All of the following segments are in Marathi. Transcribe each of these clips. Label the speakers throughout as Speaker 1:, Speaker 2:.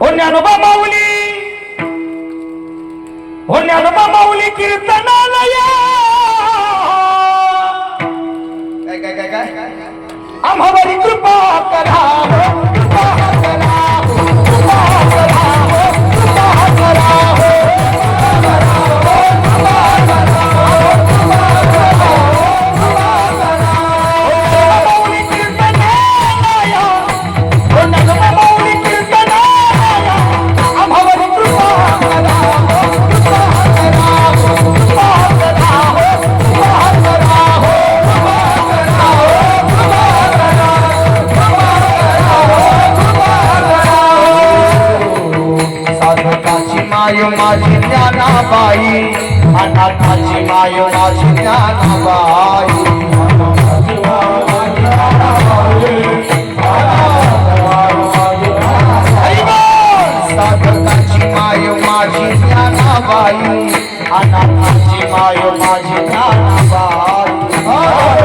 Speaker 1: हो ज्ञानोबा माऊली. हो ज्ञानोबा माऊली कीर्तन
Speaker 2: अनाथाची माय माझी ज्ञानाबाई. अनाथाची माय माझी ज्ञानाबाई. साधकाची माय माझी ज्ञानाबाई. अनाथाची माय माझी ज्ञानाबाई.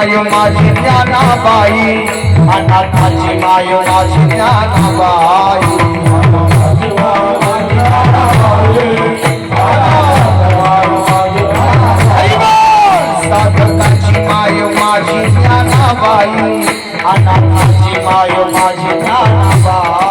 Speaker 1: माय माझी ज्ञानाबाई. अनाथाची माय माझी ज्ञानाबाई.
Speaker 2: साधकाची माय माझी ज्ञानाबाई. अनाथाची माय माझी ज्ञानाबाई.